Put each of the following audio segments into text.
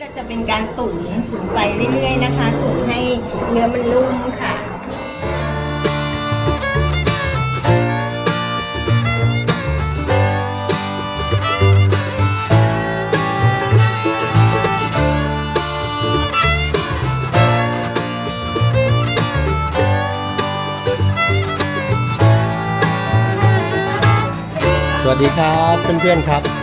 เราจะเป็นการตุ๋นตุ๋นไปเรื่อยๆนะคะ ตุ๋นให้เนื้อมันนุ่มค่ะสวัสดีครับเพื่อนๆครับ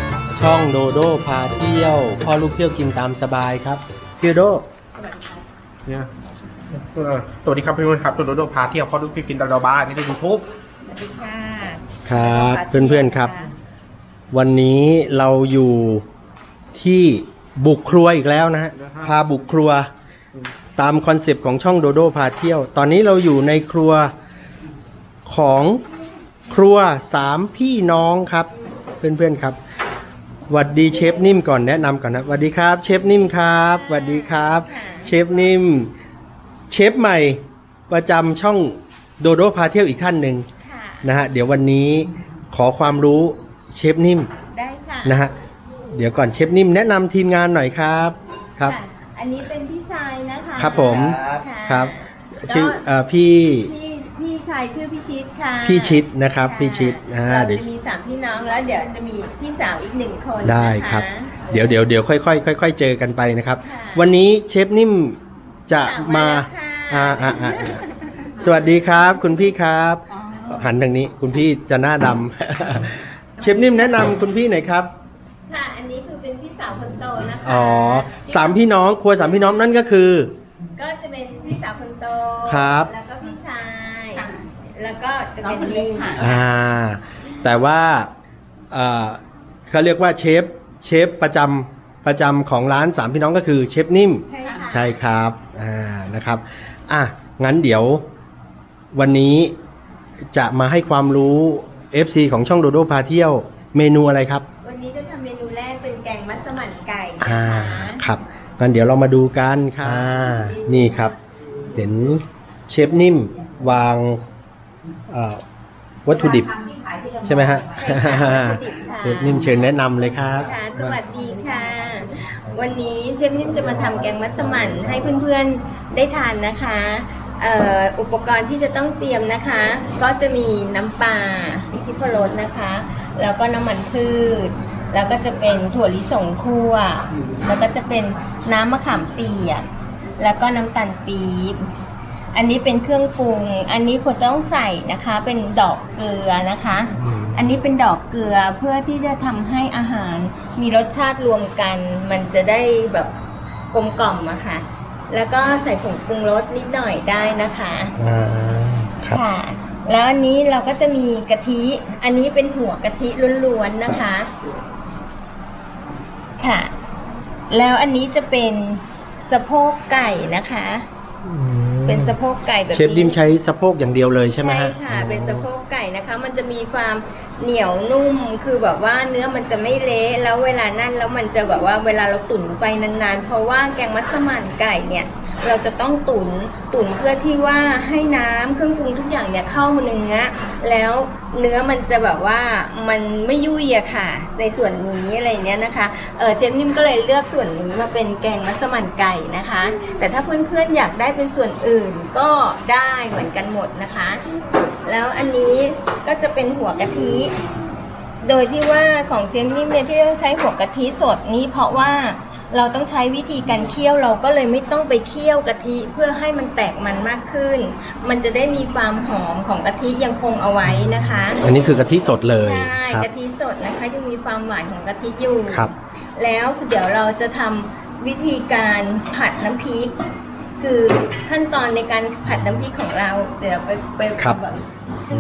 ช่องโดโดพาเที่ยวพ่อลูกเที่ยวกินตามสบายครับพี่โดเนี่ยเออสวัสดีครับเพื่อนๆครับตัวโดโดพาเที่ยวพ่อลูกพี่กินตลาดบ้านนี่ในยูทูบสวัสดีค่ะครับเพื่อนๆครับ วันนี้เราอยู่ที่บุกครัวอีกแล้วนะฮะพาบุกครัวตามคอนเซปต์ของช่องโดโดพาเที่ยว ตอนนี้เราอยู่ในครัวของครัวสามพี่น้องครับ เพื่อนๆครับ หวัดดีเชฟนิ่มก่อนแนะนำก่อนนะหวัดดีครับ เชฟนิ่มครับหวัดดีครับ เชฟนิ่ม เชฟใหม่ประจำช่องโดโดพาเที่ยวอีกท่านหนึ่งค่ะ นะฮะเดี๋ยววันนี้ขอความรู้เชฟนิ่มได้ค่ะนะฮะเดี๋ยวก่อนเชฟนิ่มแนะนำทีมงานหน่อยครับครับะอันนี้เป็นพี่ชายนะคะครับผมะครับ ชื่อเอ่อพี่ พี่พี่ชายชื่อพี่ชิดค่ะพี่ชิดนะครับพี่ชิดอ่าเราเดี๋ยวจะมีสามพี่น้องแล้วเดี๋ยวจะมีพี่สาวอีกหนึ่งคนได้นะะครับ เดี๋ยวเดี๋ยวเดี๋ยวค่อยๆค่อยๆเจอกันไปนะครับค่ะวันนี้เชฟนิ่มจะมาสั่งไว้อ่าแล้วค่ะอ่าอ่าสวัสดีครับ คุณพี่ครับ หันทางนี้คุณพี่จะหน้าดำเชฟนิ่มแนะนำคุณพี่หน่อยครับค่ะอันนี้คือเป็นพี่สาวคนโตนะคะอ๋อสามพี่น้องครัวสามพี่น้องนั่นก็คือ ก็จะเป็นพี่สาวคนโตครับแล้วก็พี่ชาย แล้วก็จะเป็นนิ่มอ่าแต่ว่าเอ่อเขาเรียกว่าเชฟเชฟประจำประจำของร้านสามพี่น้องก็คือเชฟนิ่ม ใช่ค่ะ ใช่ครับอ่านะครับอะงั้นเดี๋ยววันนี้จะมาให้ความรู้ FC ของช่องโดโดพาเที่ยวเมนูอะไรครับ วันนี้จะทำเมนูแรกเป็นแกงมัสมั่นไก่นะอ่าคะครับงั้นเดี๋ยวเรามาดูกันค่ะอ่านี่ครับ เห็นเชฟนิ่มวางเอ่อ วัตถุดิบ ใช่ไหมฮะใช่ค่ะวัตถุดิบค่ะเชฟนิ่มเชิญแนะนำเลยครับค่ะสวัสดีค่ะ วันนี้เชฟนิ่มจะมาทำแกงมัสมั่นให้เพื่อนๆได้ทานนะคะเอ่ออุปกรณ์ที่จะต้องเตรียมนะคะ ก็จะมีน้ำปลาพริกขี้พรสนะคะ แล้วก็น้ำมันพืช แล้วก็จะเป็นถั่วลิสงคั่ว แล้วก็จะเป็นน้ำมะขามเปียก แล้วก็น้ำตาลปี๊บ อันนี้เป็นเครื่องปรุง อันนี้ควรต้องใส่นะคะ เป็นดอกเกลือนะคะ อืม อันนี้เป็นดอกเกลือเพื่อที่จะทำให้อาหารมีรสชาติรวมกัน มันจะได้แบบกลมกล่อมอะค่ะ แล้วก็ใส่ผงปรุงรสนิดหน่อยได้นะคะ อ่าครับ ค่ะ แล้วอันนี้เราก็จะมีกะทิ อันนี้เป็นหัวกะทิล้วนๆนะคะ ค่ะ แล้วอันนี้จะเป็นสะโพกไก่นะคะ เป็นสะโพกไก่แบบเชฟดิมใช้สะโพกอย่างเดียวเลยใช่ไหมฮะใช่ค่ะ เป็นสะโพกไก่นะคะ มันจะมีความเหนียวนุ่มคือแบบว่าเนื้อมันจะไม่เละแล้วเวลานั่นแล้วมันจะแบบว่าเวลาเราตุ๋นไปนานๆ เพราะว่าแกงมัสมั่นไก่เนี่ยเราจะต้องตุนตุ๋นเพื่อที่ว่าให้น้ำเครื่องปรุงทุกอย่างเนี่ยเข้าเนื้อแล้วเนื้อมันจะแบบว่ามันไม่ยุ่ยอะค่ะ ในส่วนนี้อะไรเนี้ยนะคะเออเจนนิ่มก็เลยเลือกส่วนนี้มาเป็นแกงมัสมั่นไก่นะคะ แต่ถ้าเพื่อนๆอยากได้เป็นส่วนอื่นก็ได้เหมือนกันหมดนะคะ แล้วอันนี้ก็จะเป็นหัวกะทิโดยที่ว่าของเจมนิ่มเนี่ยที่ต้องใช้หัวกะทิสดนี้ เพราะว่าเราต้องใช้วิธีการเคี่ยวเราก็เลยไม่ต้องไปเคี่ยวกะทิเพื่อให้มันแตกมันมากขึ้น มันจะได้มีความหอมของกะทิยังคงเอาไว้นะคะอันนี้คือกะทิสดเลยใช่ครับ กะทิสดนะคะยังมีความหวานของกะทิอยู่ครับ แล้วเดี๋ยวเราจะทำวิธีการผัดน้ำพริก คือขั้นตอนในการผัดน้ำพริกของเราเดี๋ยวไปไปครับแบบอื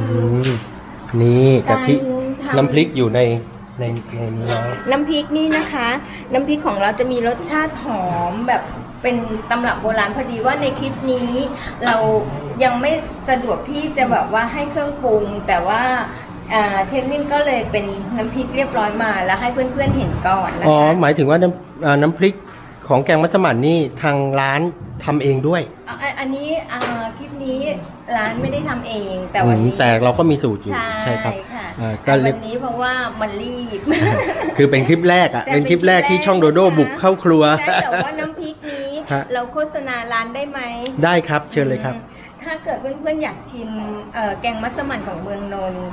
ม นี่กะทิ การทำ น้ำพริกอยู่ในในในนี้แล้ว น้ำพริกนี่นะคะ น้ำพริกของเราจะมีรสชาติหอมแบบเป็นตำรับโบราณพอดีว่าในคลิปนี้ เรายังไม่สะดวกที่จะแบบว่าให้เครื่องปรุง แต่ว่าอ่าเชฟนิ่มก็เลยเป็นน้ำพริกเรียบร้อยมาแล้วให้เพื่อนๆเห็นก่อนนะอ๋อ คะหมายถึงว่าน้ำอ่าน้ำพริก ของแกงมัสมั่นนี่ทางร้านทำเองด้วยอะอันอันนี้อ่าคลิปนี้ร้านไม่ได้ทำเองแต่วันอืนี้มแต่เราก็มีสูตรอยู่ใช่ครับ ค่ะอ่าแต่ก็เรีวัยกนนี้เพราะว่ามันรีบ คือเป็นคลิปแรกอะ จะเป็นคลิปแรกที่ช่องโดโดนะคะ บุกเข้าครัว ใช่แต่ว่าน้ำพริกนี้ ฮะ เราโฆษณาร้านได้ไหมได้ครับเชิญเลยครับ อืมถ้าเกิดเพื่อนๆอยากชิมเอ่อแกงมัสมั่นของเมืองนนท์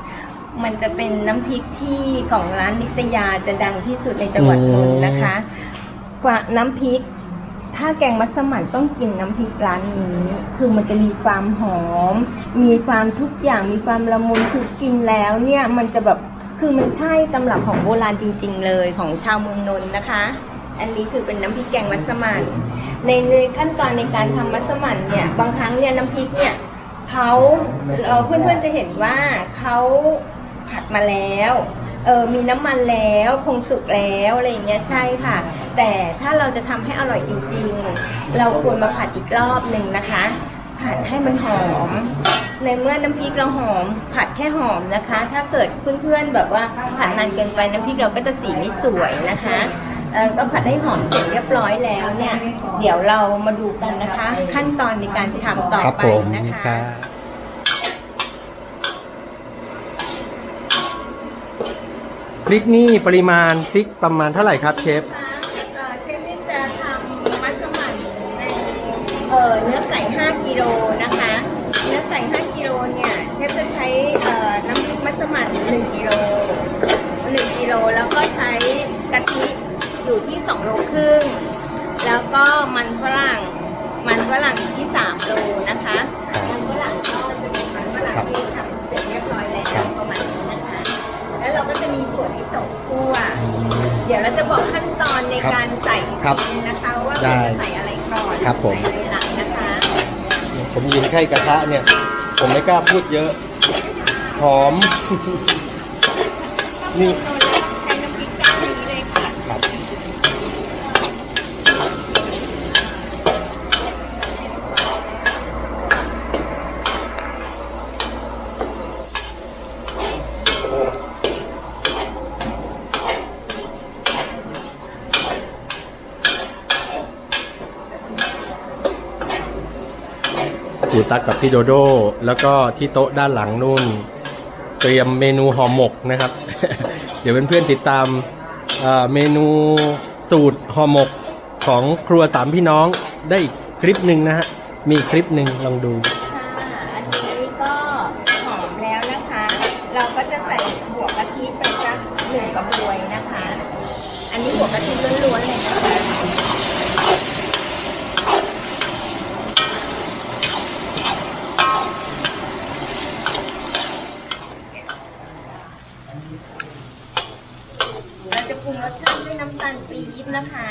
มันจะเป็นน้ำพริกที่ของร้านนิตยาจะดังที่สุดในจังหวัดนนท์นะคะ กว่าน้ำพริก ถ้าแกงมัสมั่นต้องกินน้ำพริกร้านนี้ คือมันจะมีความหอม มีความทุกอย่าง มีความละมุน คือกินแล้วเนี่ยมันจะแบบคือมันใช่ตำรับของโบราณจริง ๆ เลยของชาวเมืองนนท์นะคะ อันนี้คือเป็นน้ำพริกแกงมัสมั่นในในขั้นตอนในการทำมัสมั่นเนี่ย บางครั้งเนี่ยน้ำพริกเนี่ยเขาเอ่อเพื่อนๆจะเห็นว่าเขาผัดมาแล้ว เออมีน้ำมันแล้วคงสุกแล้วอะไรอย่างเงี้ยใช่ค่ะ แต่ถ้าเราจะทำให้อร่อยจริงๆ เราควรมาผัดอีกรอบหนึ่งนะคะ ผัดให้มันหอม ในเมื่อน้ำพริกเราหอม ผัดแค่หอมนะคะ ถ้าเกิดเพื่อนๆแบบว่าผัดนานเกินไปน้ำพริกเราก็จะสีไม่สวยนะคะเออก็ผัดให้หอมเสร็จเรียบร้อยแล้วเนี่ย เดี๋ยวเรามาดูกันนะคะ ขั้นตอนในการทำต่อครับไปผมนะคะครับพ ริกนี่ปริมาณพริกประมาณเท่าไหร่ครับเชฟคะเอ่อเชฟนี่จะทำมัสมั่นในเอ่อเนื้อไก่ 5 กิโลนะคะ เนื้อไก่ 5 กิโลเนี่ยเชฟจะใช้เอ่อน้ำพริกมัสมั่น1กิโล1กิโลแล้วก็ใช้กะทิอยู่ที่2โลครึ่งแล้วก็มันฝรั่ง ครับผม หลังนะคะผมยืนใกล้กระทะเนี่ย ผมไม่กล้าพูดเยอะ หอม นี่ ใช้น้ำพริกกะทิเลยค่ะ ครับ ครู ตักกับพี่โดโดแล้วก็ที่โต๊ะด้านหลังนู่น เตรียมเมนูห่อหมกนะครับ เดี๋ยวเพื่อนๆติดตามเอ่อเมนูสูตรห่อหมกของครัวสามพี่น้องได้อีกคลิปหนึ่งนะฮะมีคลิปหนึ่งลองดูค่ะอันนี้ก็หอมแล้วนะคะ เราก็จะใส่หัวกะทิไปสักหนึ่งกระบวยนะคะ อันนี้หัวกะทิล้วนๆเลยนะคะเราจะปรุงรสชาติด้วยน้ำตาลปี๊บนะคะ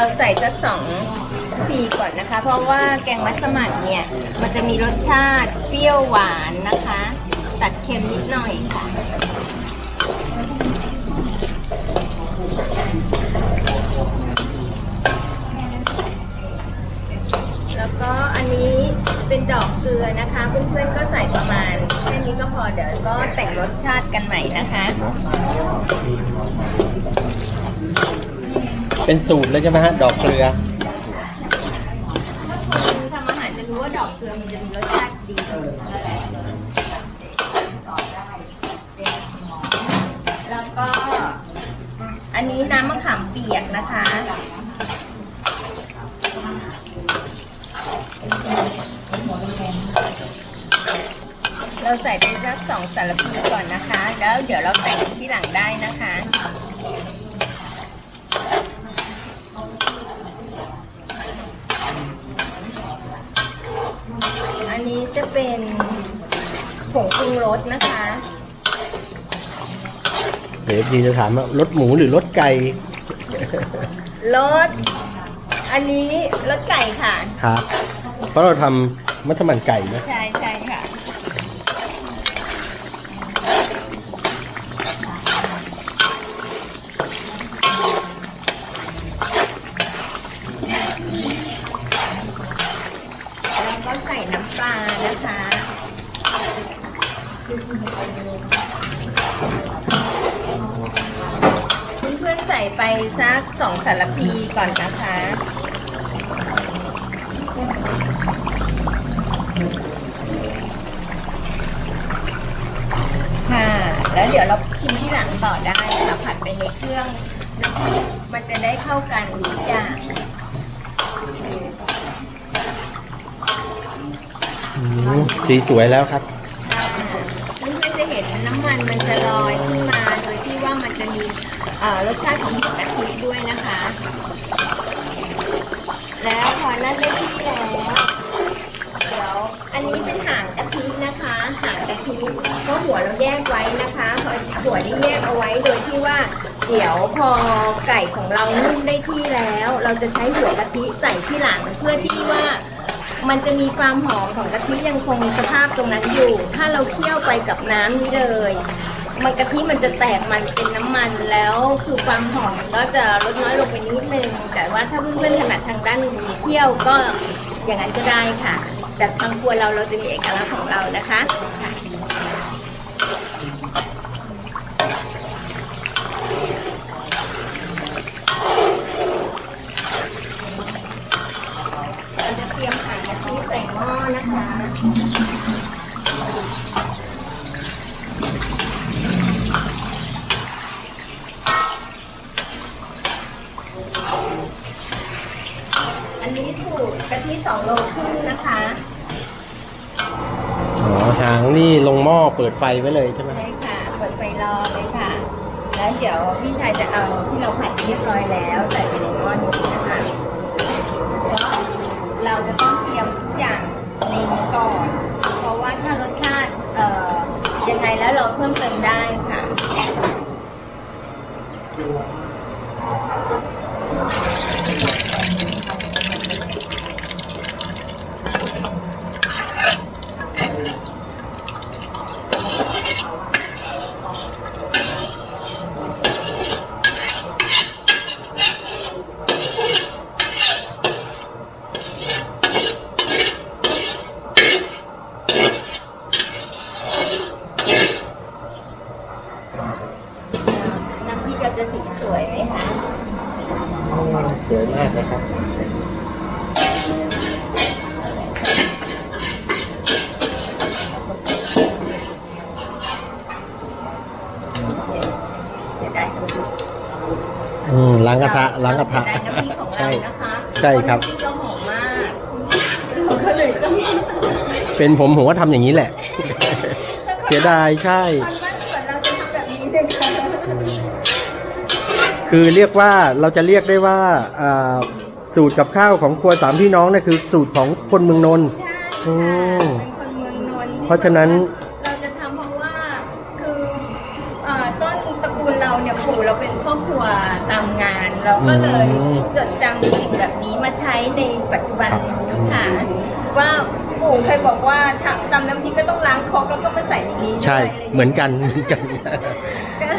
เราใส่สักสองปีก่อนนะคะ เพราะว่าแกงมัสมั่นเนี่ย มันจะมีรสชาติเปรี้ยวหวานนะคะ ตัดเค็มนิดหน่อยค่ะ แล้วก็อันนี้เป็นดอกเกลือนะคะ เพื่อนๆก็ใส่ประมาณแค่นี้ก็พอเดี๋ยวก็แต่งรสชาติกันใหม่นะคะ เป็นสูตรเลยใช่ไหมฮะ ดอกเกลือทำอาหารจะรู้ว่าดอกเกลือมันจะมีรสชาติดีแล้วก็ อันนี้น้ำมะขามเปียกนะคะ เราใส่ไปสักสองสารพีก่อนนะคะ แล้วเดี๋ยวเราแต่งที่หลังได้นะคะ อั นนี้จะเป็นผงปรุงรสนะคะ เดี๋ยวดีจะถามว่ารสหมูหรือรสไก่ รส อันนี้รสไก่ค่ะ ครับ เพราะเราทำมัสมั่นไก่นะ ใช่ใช่ค่ะ แล้วก็ใส่น้ำปลานะคะ น ใส่ไปสักสองสารพีก่อนนะคะ ค่ะ แล้วเดี๋ยวเราชิมที่หลังต่อได้ค่ะผัดไปในเครื่อง มันจะได้เข้ากันทุกอย่างอืมสีสวยแล้วครับเพื่อนๆจะเห็นน้ำมันมันจะลอยขึ้นมา โดยที่ว่ามันจะมีเอ่อ รสชาติของกะทิด้วยนะคะ แล้วพอนั่นได้ที่แล้วเดี๋ยวอันนี้เป็นหางกะทินะคะหางกะทิเพราะหัวเราแยกไว้นะคะพอหัวนี่แยกเอาไว้โดยที่ว่า เดี๋ยวพอไก่ของเรานุ่มได้ที่แล้ว เราจะใช้หัวกะทิใส่ที่หลังเพื่อที่ว่ามันจะมีความหอมของกะทิยังคงสภาพตรงนั้นอยู่ ถ้าเราเคี่ยวไปกับน้ำนี้เลย มันกะทิมันจะแตกมันเป็นน้ำมันแล้วคือความหอมก็จะลดน้อยลงไปนิดนึง แต่ว่าถ้าเพื่อนๆถนัดทางด้านเคี่ยวก็อย่างนั้นก็ได้ค่ะ แต่ทางครัวเราเราจะมีเอกลักษณ์ของเรานะคะเราจะเตรียมหางกะทิใส่หม้อนะคะ อันนี้สูตรกะทิสองโลครึ่งนะคะ อ๋อ หางนี่ลงหม้อ เปิดไฟไว้เลยใช่ไหมใช่ค่ะเปิดไฟรอเลยค่ะ แล้วเดี๋ยวพี่ชายจะเอาที่เราผัดเรียบร้อยแล้วใส่ไปในหม้อนี้นะคะก็เราจะต้องเตรียมทุกอย่างในนี้ก่อน เพราะว่าถ้ารสชาติเอ่อยังไงแล้วเราเพิ่มเติมได้ค่ะ น้ำพริกเราจะสีสวยไหมคะ สวยมากนะครับ จะได้น้ำพริก อืมล้างกระทะล้างกระทะ ได้น้ำพริกของ ใช่ เรานะคะ ใช่ครับ น้ำพริกเราหอมมากเราก็เลยต้อง เป็นผมผมก็ทำอย่างนี้แหละ เสียดายใช่ตอนบ้านสวนเราจะทำแบบนี้เลยค่ะคือเรียกว่าเราจะเรียกได้ว่าอ่าสูตรกับข้าวของครัวสามพี่น้องเนี่ยคือสูตรของคนเมืองนนท์ ใช่อืค่ะมเป็นคนเมืองนนท์เพราะฉะนั้น เราจะทำเพราะว่าคือเอ่อต้นตระกูลเราเนี่ยปู่เราเป็นครอบครัวตามงาน เราก็เลยอืมจดจำสิ่งแบบนี้มาใช้ในปัจจุบันครับค่ะ ว่าปู่เคยบอกว่าทำตำน้ำพริกก็ต้องล้างครกแล้วก็มาใส่ในนี้ด้วยใช่ะไรย่างงี้ยเหมือนกันเหมือนกัน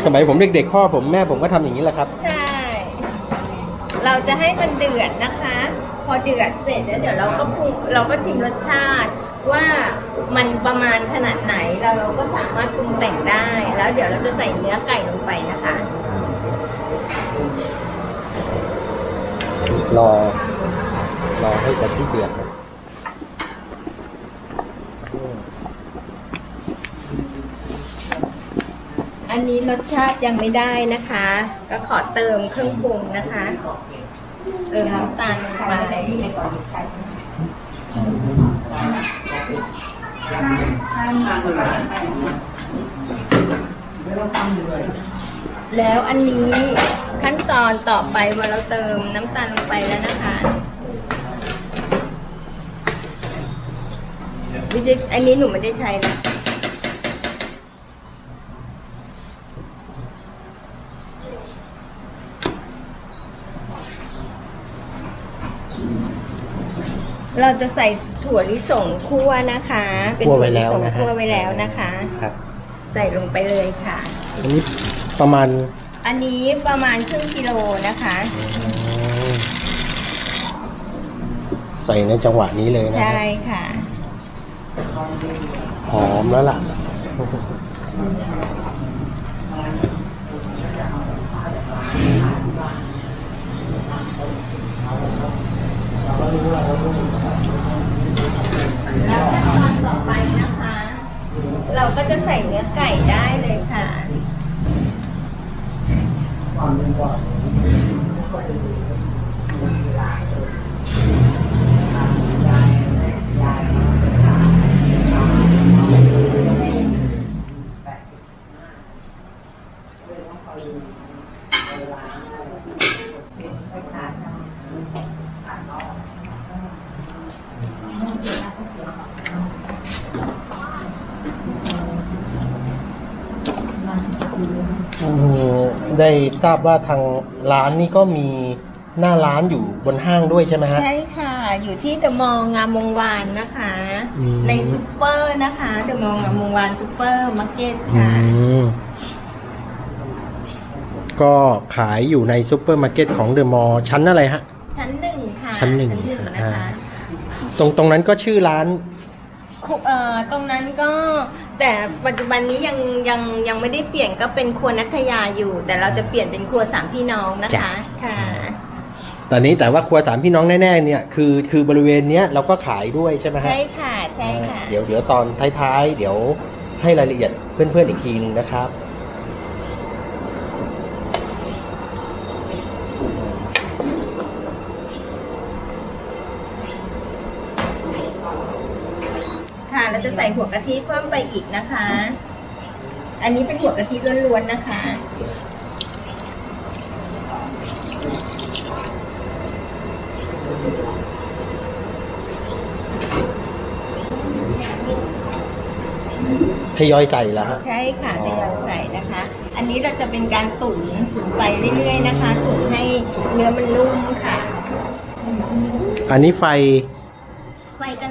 สมัยผมเด็กๆพ่อผมแม่ผมก็ทำอย่างนี้แหละครับ ใช่ เราจะให้มันเดือดนะคะ พอเดือดเสร็จแล้วเดี๋ยวเราก็ปรุงเราก็ชิมรสชาติ ว่ามันประมาณขนาดไหนแล้วเราก็สามารถปรุงแต่งได้ แล้วเดี๋ยวเราจะใส่เนื้อไก่ลงไปนะคะ รอ รอให้กะทิเดือด อันนี้รสชาติยังไม่ได้นะคะ ก็ขอเติมเครื่องปรุงนะคะ เติมน้ำตาลลงไปแล้วอันนี้ขั้นตอนต่อไปเมื่อเราเติมน้ำตาลลงไปแล้วนะคะ วิจิอันนี้หนูไม่ได้ใช้นะ เราจะใส่ถั่วลิสงคั่วนะคะ เป็นคั่วไว้แล้วนะฮะ คั่วไว้แล้วนะคะ ครับใส่ลงไปเลยค่ะ อันนี้ประมาณอันนี้ประมาณครึ่งกิโลนะคะใส่ในจังหวะนี้เลยนะใช่ค่ะ หอมแล้วล่ะ แล้วขั้นตอนต่อไปนะคะ เราก็จะใส่เนื้อไก่ได้เลยค่ะ ทราบว่าทางร้านนี่ก็มีหน้าร้านอยู่บนห้างด้วยใช่ไหมฮะ ใช่ค่ะ อยู่ที่เดอะมอลล์งามวงวานนะคะ อืม ในซูเปอร์นะคะเดอะมอลล์งามวงวานซูเปอร์มาร์เก็ตอืค่ะ มก็ขายอยู่ในซูเปอร์มาร์เก็ตของเดอะมอลล์ชั้นอะไรฮะ ชั้นหนึ่งค่ะชั้นหนึ่งนะอ่าคะตรงตรงนั้นก็ชื่อร้านคุ เอ่อตรงนั้นก็แต่ปัจจุบันนี้ยังยังยังไม่ได้เปลี่ยนก็เป็นครัวนัทยาอยู่ แต่เราจะเปลี่ยนเป็นครัวสามพี่น้องนะจ้ะคะค่ะ ตอนนี้แต่ว่าครัวสามพี่น้องแน่ๆเนี่ยคือคือบริเวณเนี้ยเราก็ขายด้วยใช่ไหมฮะใช่ค่ะใช่ค่ะ เดี๋ยวเดี๋ยวตอนท้ายๆ เดี๋ยวให้รายละเอียดเพื่อนๆอีกทีหนึงนะครับ ค่ะเรา จะใส่หัวกะทิเพิ่มไปอีกนะคะ อันนี้เป็นหัวกะทิล้วนๆนะคะ ทยอยใส่แล้วฮะ ใช่ค่ะทยอยใส่นะคะ อันนี้เราจะเป็นการตุ๋นตุ๋นไปเรื่อยๆนะคะ ตุ๋นให้เนื้อมันนุ่มค่ะ อันนี้ไฟ ไฟกลา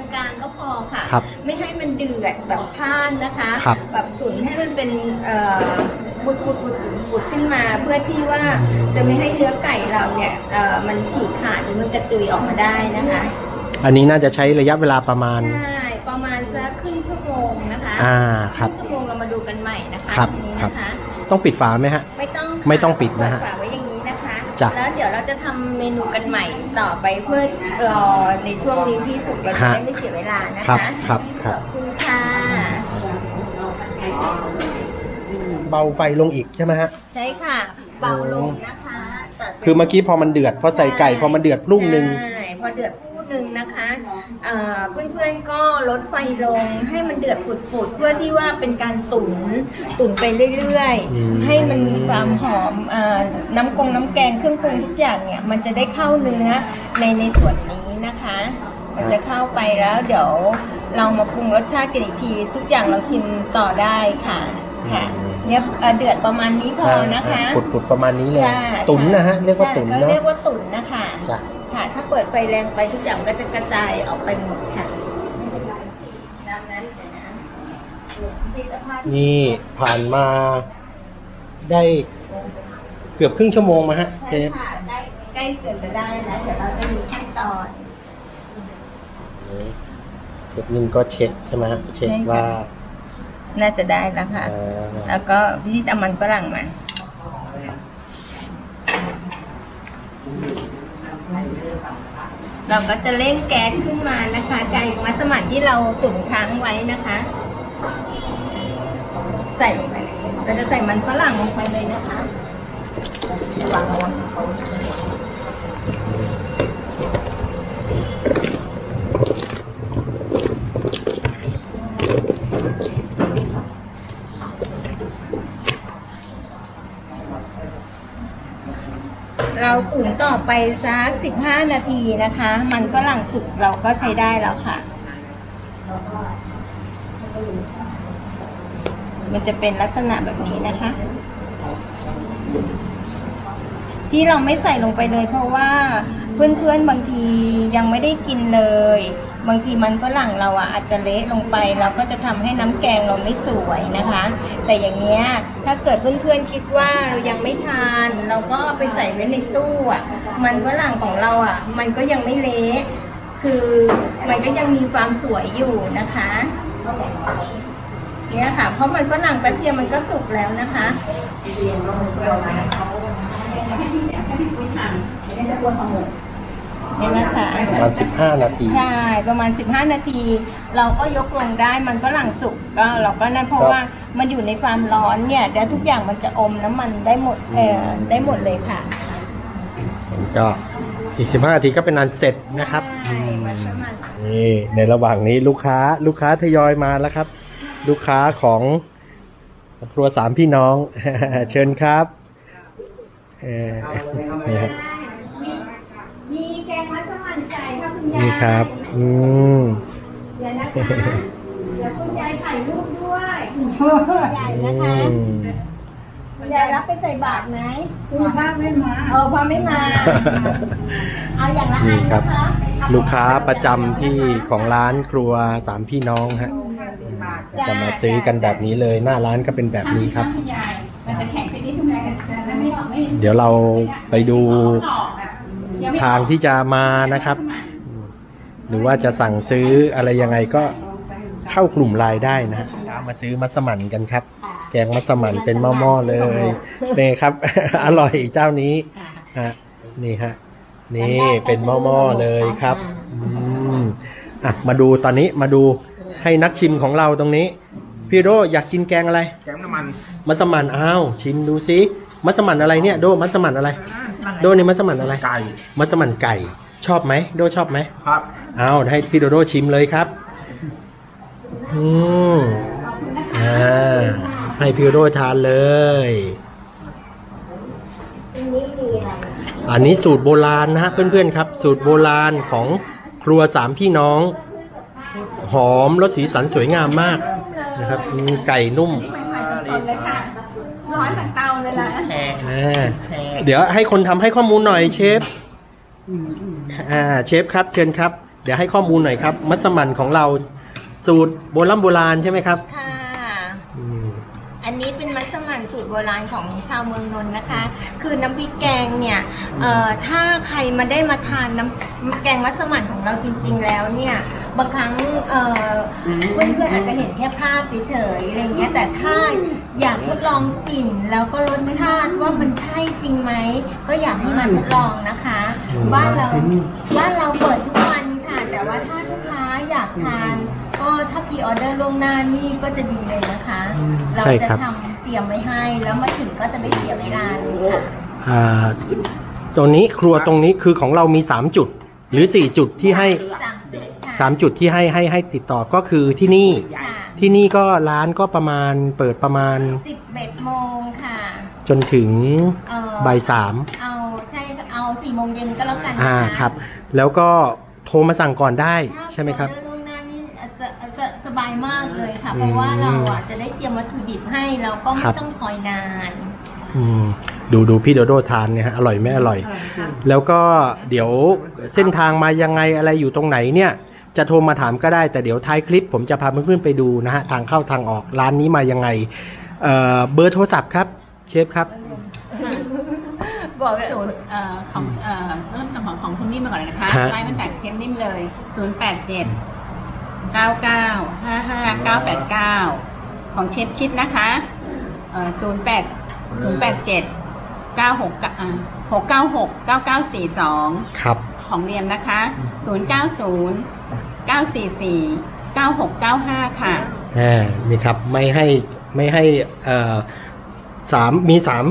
งๆก็พอ ค่ะครับไม่ให้มันเดือดแบบพล่านนะคะครับแบบตุ๋นให้มันเป็นเอ่อบุดบุดบุดบุดขึ้นมาเพื่อที่ว่าจะไม่ให้เนื้อไก่เราเนี่ยเอ่อมันฉีกขาดหรือมันกระจุยออกมาได้นะคะ อันนี้น่าจะใช้ระยะเวลาประมาณ ใช่ ประมาณสักครึ่งชั่วโมงนะคะอ่าครับ งชั่วโมงเรามาดูกันใหม่นะคะครับตรงนี้ครับนะคะ ต้องปิดฝาไหมฮะ ไม่ต้องไม่ต้องปิดนะฮะเปิฝาไว้ จ้ะ แล้วเดี๋ยวเราจะทำเมนูกันใหม่ต่อไปเพื่อรอในช่วงนี้ที่สุกเราจะได้ไม่เสียเวลานะครัคะบครับคขรัอบบคุณค่ะ เบาไฟลงอีกใช่ไหมฮะ ใช่ค่ะ เบาลงนะคะตัดป็นคือเมื่อกี้พอมันเดือดพอใส่ไก่พอมันเดือดพรุ่งหนึ่ง ใช่พอเดือดพรุ่งห นึ่งนะคะเอ่อเพื่อนๆก็ลดไฟลงให้มันเดือดฝุดๆเพื่อที่ว่าเป็นการตุ๋นตุ๋นไปเรื่อยอืมๆให้มันมีความหอมเอ่อน้ำกงน้ำแกงเครื่องปรุงทุกอย่างเนี่ยมันจะได้เข้าเนื้อในในส่วนนี้นะคะ มันจะเข้าไปแล้วเดี๋ยวเรามาปรุงรสชาติกันอีกที ทุกอย่างเราชิมต่อได้ค่ะค่ะเนี่ยเอ่อเดือดประมาณนี้พอนะคะปุดๆประมาณนี้เลยใช่ตุ๋นนะฮะเรียกว่าตุ๋นก็เนาะเรียกว่าตุ๋นนะคะจ้ะ ค่ะ ถ้าเปิดไฟแรงไปทุกอย่างก็จะกระจายออกไปหมดค่ะดังนั้นเดี๋ยวนะที่สภาพนี่ผ่านมาได้เกือบครึ่งชั่วโมงมาฮะเชใช่ฟค่ะได้ใกล้เกินจะได้แล้วเดี๋ยวเราจะมีขั้นตอน เชฟนิ่มก็เช็คใช่ไหมฮะเช็คใช่ค่ะว่าน่าจะได้แล้วค่ะ เอ่อ แล้วก็พี่เอามันฝรั่งมา เราก็จะเร่งแก๊สขึ้นมานะคะไก่มัสมั่นที่เราตุ๋มค้างไว้นะคะ ใส่ลงไปเราจะใส่มันฝรั่งลงไปเลยนะคะวางลง เราตุ๋นต่อไปสักสิบห้านาทีนะคะ มันฝรั่งสุกเราก็ใช้ได้แล้วค่ะ มันจะเป็นลักษณะแบบนี้นะคะ ที่เราไม่ใส่ลงไปเลยเพราะว่าเพื่อนๆบางทียังไม่ได้กินเลย บางทีมันฝรั่งเราอะอาจจะเละลงไป เราก็จะทำให้น้ำแกงเราไม่สวยนะคะ แต่อย่างเนี้ยถ้าเกิดเพื่อนๆคิดว่าเรายังไม่ทาน เราก็ไปใส่ไว้ในตู้อะมันฝรั่งของเราอะ มันก็ยังไม่เละคือมันก็ยังมีความสวยอยู่นะคะเนี่ยค่ะ เพราะมันฝรั่งแป๊บเดียวมันก็สุกแล้วนะคะเนี่ยนะ คะ ประมาณ 15 นาที ใช่ ประมาณ 15 นาที เราก็ยกลงได้มันก็หลังสุกก็เราก็นั่นเพราะครับ ว่ามันอยู่ในความร้อนเนี่ยเดี๋ยวทุกอย่างมันจะอมน้ำมันได้หมดเอ่อได้หมดเลยค่ะก็อีก 15 นาทีก็เป็นอันเสร็จนะครับใช่มัสมั่นนี่ในระหว่างนี้ลูกค้าลูกค้าทยอยมาแล้วครับ ลูกค้าของครัวสามพี่น้อง เชิญครับเออนี่ครับ มีมีแกงมัสมั่นไก่ค่ะคุณยาย นี่ครับ อืมเดี๋ยวนะคะเดี๋ยวคุณยายถ่ายรูปด้วยคุณยายนะคะอืมคุณยายรับไปใส่บาตรไหมคุณป้าไม่มาเออพอไม่มา เอาอย่างละอันี่นครับนะคะเอลูกค้าประจำที่ของร้านครัวสามพี่น้องฮะจะมาซื้อกันแบบนี้เลย หน้าร้านก็เป็นแบบนี้ครับ ยายมันจะแข็งไปนิดนึงนะแต่ไม่ไม่เดี๋ยวเราไปดูหลอกอะยังไม่ทางที่จะมานะครับ หรือว่าจะสั่งซื้ออะไรยังไงก็เข้ากลุ่มไลน์ได้นะฮะมาซื้อมัสมั่นกันครับ แกงมัสมั่นเป็นหม้อๆเลยนี่ครับ อร่อยเจ้านี้ฮะนี่ฮะนี่เป็นหม้อๆเลยครับอืมอะมาดูตอนนี้มาดูให้นักชิมของเราตรงนี้ พี่โดอยากกินแกงอะไร แกงน้ำมันมัสมั่นอ้าวชิมดูสิมัสมั่นอะไรเนี่ยโดมัสมั่นอะไร โดนี่มัสมั่นอะไรไก่มัสมั่นไก่ ชอบไหมโดชอบไหมครับ เอาให้พี่โดโดชิมเลยครับ อืมอ่าให้พี่โดโดทานเลยอันนี้ดีอะไรอันนี้สูตรโบราณนะฮะเพื่อนๆครับ สูตรโบราณของครัวสามพี่น้อง หอมรสสีสันสวยงามมากนะครับอืมไก่นุ่มเลยค่ะ ร้อนจากเตาเลยล่ะอ่าเดี๋ยวให้คนทำให้ข้อมูลหน่อยเชฟ อ่า เชฟครับ เชิญครับ เดี๋ยวให้ข้อมูลหน่อยครับ มัสมั่นของเราสูตรโบราณโบราณใช่ไหมครับค่ะ อืม อันนี้เป็นมัสมั่นสูตรโบราณของชาวเมืองนนท์นะคะ คือน้ำพริกแกงเนี่ยเอ่อถ้าใครมาได้มาทานน้ำแกงมัสมั่นของเราจริง ๆ แล้วเนี่ยบางครั้งเอ่อเพื่อนๆอาจจะเห็นแค่ภาพเฉยๆอะไรเงี้ยแต่ถ้าอยากทดลองกลิ่นแล้วก็รสชาติว่ามันใช่จริงไหมก็อยากให้มาทดลองนะคะ บ้านเราบ้านเราเปิดทุกวัน ค่ะแต่ว่าถ้าลูกค้าอยากทาน ก็ถ้าพรีออเดอร์ล่วงหน้านี่ก็จะดีเลยนะคะอืมเราใช่จะครับทำเตรียมไว้ให้ แล้วมาถึงก็จะไม่เสียเวลาเลยค่ะอ่าตรงนี้ครัวตรงนี้คือของเรามีสามจุด หรือสี่จุดที่ให้สามจุดค่ะสามจุดที่ให้ให้ให้ติดต่อก็คือที่นี่ ค่ะที่นี่ก็ร้านก็ประมาณเปิดประมาณสิบเอ็ดโมงค่ะ จนถึงเอ่อบ่ายสามเอาใช่เอาสี่โมงเย็นก็แล้วกันนะอ่าคะ ครับ แล้วก็ โทรมาสั่งก่อนได้ถ้าใช่ไหมครับออเดอล่วงหน้านี่เอ่อสเอ่อสสบายมากเลยค่ะอืมเพราะว่าเราอะจะได้เตรียมวัตถุดิบให้เราก็คไม่รับต้องคอยนานอืมดูดูพี่โดโดทานเนี่ยฮะอร่อยไม่อร่อย แล้วก็เดี๋ยวเส้นทางมายังไงอะไรอยู่ตรงไหนเนี่ย จะโทรมาถามก็ได้แต่เดี๋ยวท้ายคลิป ผมจะพาเพื่อนๆไปดูนะฮะทางเข้าทางออกร้านนี้มายังไงเอ่อเบอร์โทรศัพท์ครับ เชฟครับ บอกศูนย์เอ่อของเอ่อเริ่มจากของของคุณนิ่มมาก่อนเลยนะคะฮะ ไล่ตั้งแต่เชฟนิ่มเลยศูนย์แปดเจ็ดเก้าเก้าห้าห้าเก้าแปดเก้าของเชฟชิดนะคะเอ่อศูนย์แปดศูนย์แปดเจ็ดเก้าหกหกเก้าหกเก้าเก้าสี่สอง ครับ ของเรียมนะคะศูนย์เก้าศูนย์เก้าสี่สี่เก้าหกเก้าห้าค่ะ อ่านี่ครับไม่ให้ไม่ให้เอ่อ สามมีสาม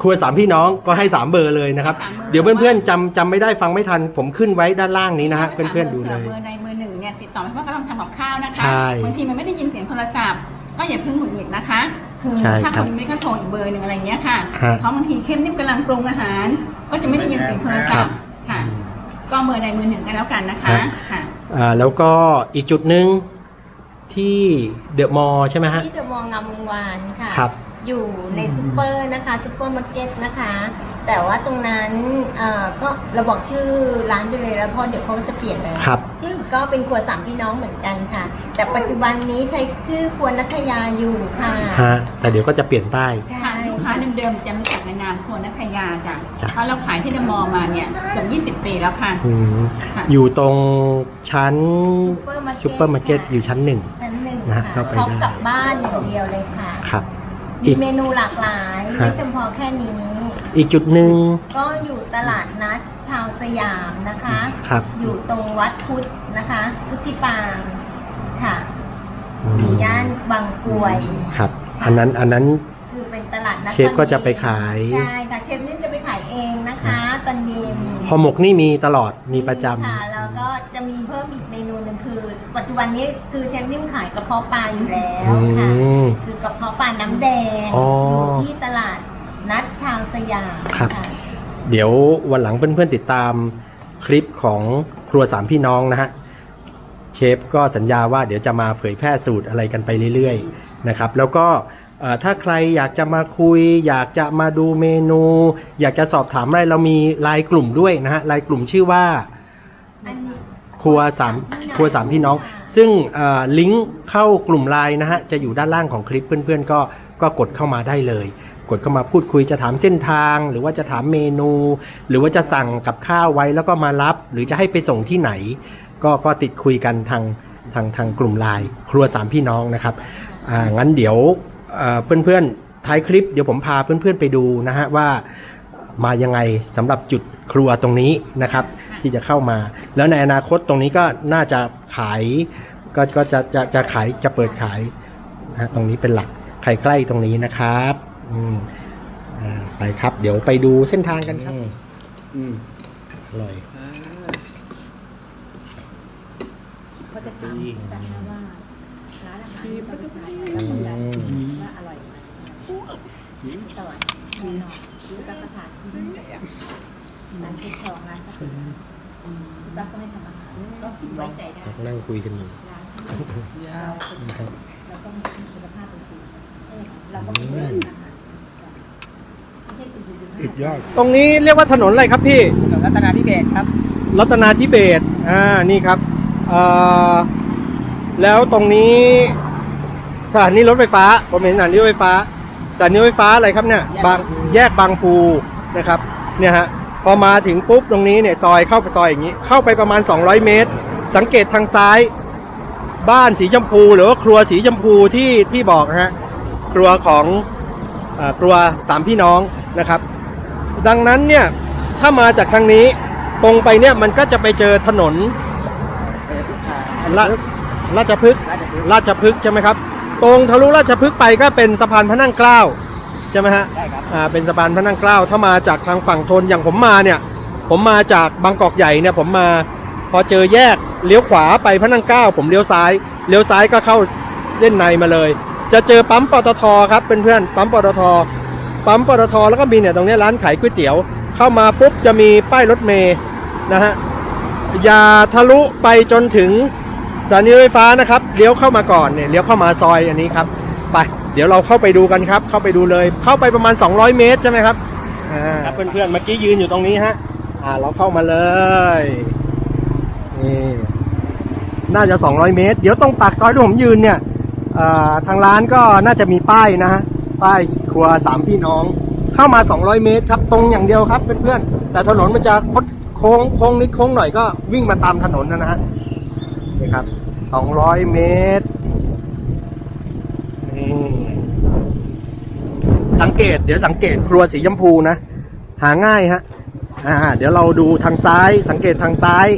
ครัวสามพี่น้องก็ให้สามเบอร์เลยนะครับสามเบอร์เดี๋ยวเพื่อนๆจำจำไม่ได้ฟังไม่ทัน ผมขึ้นไว้ด้านล่างนี้นะฮะเพื่อนๆดูเลย เบอร์ในเบอร์หนึ่งเนี่ยติดต่อไม่เพราะกำลังทำกับข้าวนะคะใช่บางทีมันไม่ได้ยินเสียงโทรศัพท์ ก็อย่าเพิ่งหงุดหงิดนะคะใช่ถ้าครับคนไม่ก็โทรอีกเบอร์หนึ่งอะไรเงี้ยค่ะฮะ เพราะบางทีเชฟนิ่มกำลังปรุงอาหาร ก็จะไม่ได้ยินเสียงโทรศัพท์ค่ะ ก็เบอร์ในเบอร์หนึ่งกันแล้วกันนะคะฮะค่ะ อ่าแล้วก็อีกจุดหนึ่งที่เดอะมอลล์ใช่ไหมฮะ ที่เดอะมองงามวงวานค่ะ ครับ อยู่ในซูเปอร์นะคะซูเปอร์มาร์เก็ตนะคะ แต่ว่าตรงนั้นเอ่อก็เราบอกชื่อร้านไปเลยแล้วเพราะเดี๋ยวเขาก็จะเปลี่ยนเลยครับ ก็เป็นครัวสามพี่น้องเหมือนกันค่ะ แต่ปัจจุบันนี้ใช้ชื่อครัวนัทยาอยู่ค่ะฮะแต่เดี๋ยวก็จะเปลี่ยนป้ายใช่ค่ะลูกค้าเดิมๆจะรู้จักในนามครัวนัทยาจ้ะจ้ะเพราะเราขายที่เดอะมอลล์มาเนี่ยเกือบ20 ปีแล้วค่ะอืมค่ะอยู่ตรงชั้นซูเปอร์มาร์เก็ตซูเปอร์มาร์เก็ตค่ะอยู่ชั้นหนึ่งชั้นหนึ่งนะค่ะเข้าไปช็อปได้กลับบ้านอย่างเดียวเลยค่ะครับ อีมีก เมนูหลากหลายฮะ ไม่เฉพาะแค่นี้ อีกจุดหนึ่งก็อยู่ตลาดนัดชาวสยามนะคะ ครับอยู่ตรงวัดพุทธนะคะ พุทธิปางค่ะ อยู่ย่านบางกรวย ครับ อันนั้นอันนั้น คือเป็นตลาดนัดเชฟก็จะไปขาย ใช่ค่ะเชฟนี่จะไปขายเองนะคะตอนเย็นห่อหมกนี่มีตลอดมีประจค่ะแล้วก็จะมีเพิ่มอีกเมนูหนึ่งคือ ปัจจุบันนี้คือเชฟนิ่มขายกระเพาะปลาอยู่แล้ำวอืค่ะมคือ กระเพาะปลาน้ำแดงอ๋อออยู่ที่ตลาดนัดชาวสยามครับค่ะเดี๋ยววันหลังเพื่อนๆติดตามคลิปของครัวสามพี่น้องนะฮะ เชฟก็สัญญาว่าเดี๋ยวจะมาเผยแพร่สูตรอะไรกันไปเรื่อยๆนะครับ แล้วก็เอ่อถ้าใครอยากจะมาคุย อยากจะมาดูเมนู อยากจะสอบถามอะไรเรามีไลน์กลุ่มด้วยนะฮะไลน์กลุ่มชื่อว่า อันนี้ครัวสามครัวสามพี่น้อง ซึ่งลิงก์เข้ากลุ่มไลน์นะฮะจะอยู่ด้านล่างของคลิปเพื่อนๆ ก็ก็กดเข้ามาได้เลย กดเข้ามาพูดคุยจะถามเส้นทาง หรือว่าจะถามเมนู หรือว่าจะสั่งกับข้าวไว้แล้วก็มารับ หรือจะให้ไปส่งที่ไหน ก็ก็ติดคุยกันทางทางทางกลุ่มไลน์ครัวสามพี่น้องนะครับอ่างั้นเดี๋ยวเอ่อเพื่อนๆท้ายคลิปเดี๋ยวผมพาเพื่อนๆไปดูนะฮะว่ามายังไงสำหรับจุดครัวตรงนี้นะครับ ที่จะเข้ามา แล้วในอนาคตตรงนี้ก็น่าจะขาย ก็ก็จะจะจะขายจะเปิดขายนะฮะตรงนี้เป็นหลักใครใกล้ตรงนี้นะครับอืมอ่าไปครับ เดี๋ยวไปดูเส้นทางกันครับอืมอร่อยเขาจะถามกันนะว่าร้านอาหารที่เราไปทานกันว่าอร่อยไหมตลอดแน่นอนรู้ตักกะถานที่นี่ร้านที่สองร้านก็คือตักก็ไม่ทำอาหารก็ไว้ใจได้ นั่งคุยกันอยู่ ร้านที่เราเราก็มีคุณภาพจริงๆเออเราก็ไม่ได้อาหารไม่ใช่สุ่มสี่สุ่มห้าสุดยอดตรงนี้เรียกว่าถนนอะไรครับพี่ถนนรัตนาธิเบศครับ รัตนาธิเบศรอ่านี่ครับเอ่อแล้วตรงนี้สถานีรถไฟฟ้าผมเห็นสถานีรถไฟฟ้าสถานีรถไฟฟ้าอะไรครับเนี่ยแยกบางแยกบางปูนะครับเนี่ยฮะพอมาถึงปุ๊บตรงนี้เนี่ยซอยเข้าไปซอยอย่างนี้ เข้าไปประมาณ 200 เมตร สังเกตทางซ้าย บ้านสีชมพูหรือว่าครัวสีชมพูที่ที่บอกนะฮะครัวของเออครัวสามพี่น้องนะครับ ดังนั้นเนี่ยถ้ามาจากทางนี้ตรงไปเนี่ยมันก็จะไปเจอถนนเอออ่าราราชราชพฤกษ์ราชพฤกษ์ราชพฤกษ์ใช่ไหมครับ ตรงทะลุราชพฤกษ์ไปก็เป็นสะพานพระนั่งเกล้าใช่ไหมฮะได้ครับอ่าเป็นสะพานพระนั่งเกล้าถ้ามาจากทางฝั่งทนอย่างผมมาเนี่ย ผมมาจากบางกอกใหญ่เนี่ยผมมาพ อเจอแยกเลี้ยวขวาไปพระนั่งเกล้าผมเลี้ยวซ้าย เลี้ยวซ้ายก็เข้าเส้นในมาเลย จะเจอปั๊มปตทครับเพื่อนๆปั๊มปตทปั๊มปตทแล้วก็มีเนี่ยตรงเนี้ยร้านขายก๋วยเตี๋ยว เข้ามาปุ๊บจะมีป้ายรถเมย์นะฮะอย่าทะลุไปจนถึงสถานีรถไฟฟ้านะครับเลี้ยวเข้ามาก่อนเนี่ยเลี้ยวเข้ามาซอยอันนี้ครับไปเดี๋ยวเราเข้าไปดูกันครับ เข้าไปดูเลย เข้าไปประมาณ 200 เมตรใช่ไหมครับอ่าครับเพื่อนๆเมื่อกี้ยืนอยู่ตรงนี้ฮะอ่าเราเข้ามาเลย นี่น่าจะ 200 เมตร เดี๋ยวตรงปากซอยที่ผมยืนเนี่ยทางร้านก็น่าจะมีป้ายนะฮะป้ายครัวสามพี่น้อง เข้ามา 200 เมตรครับ ตรงอย่างเดียวครับเพื่อนๆแต่ถนนมันจะคดโค้งโค้งนิดโค้งหน่อยก็วิ่งมาตามถนนนะฮะนี่ครับ 200 เมตรนี่สังเกต เดี๋ยวสังเกตครัวสีชมพูนะ หาง่ายฮะอ่าเดี๋ยวเราดูทางซ้ายสังเกตทางซ้าย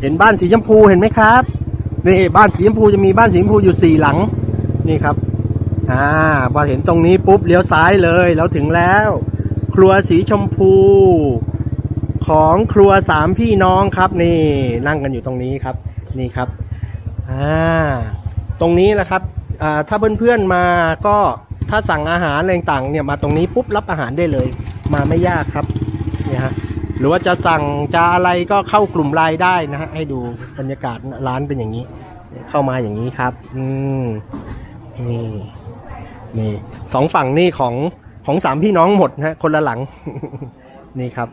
เห็นบ้านสีชมพูเห็นไหมครับ นี่บ้านสีชมพูจะมีบ้านสีชมพูอยู่สี่หลัง นี่ครับ อ่าพอเห็นตรงนี้ปุ๊บเลี้ยวซ้ายเลยแล้วถึงแล้ว ครัวสีชมพู ของครัวสามพี่น้องครับ นี่นั่งกันอยู่ตรงนี้ครับ นี่ครับ อ่า ตรงนี้แหละครับ อ่า ถ้าเพื่อนๆมาก็ถ้าสั่งอาหารอะไรต่างเนี่ยมาตรงนี้ปุ๊บรับอาหารได้เลย มาไม่ยากครับ เนี่ยฮะ หรือว่าจะสั่งจะอะไรก็เข้ากลุ่มไลน์ได้นะฮะให้ดูบรรยากาศร้านเป็นอย่างนี้ เข้ามาอย่างนี้ครับ อืมนี่นี่สองฝั่งนี่ของของสามพี่น้องหมดนะคนละหลัง นี่ครับ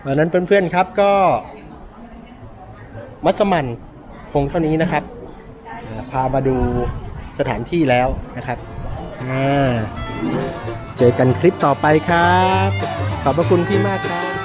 เพราะฉะนั้นเพื่อนๆครับก็มัสมันคงเท่านี้นะครับ พามาดูสถานที่แล้วนะครับ เจอกันคลิปต่อไปครับ ขอบพระคุณพี่มากครับ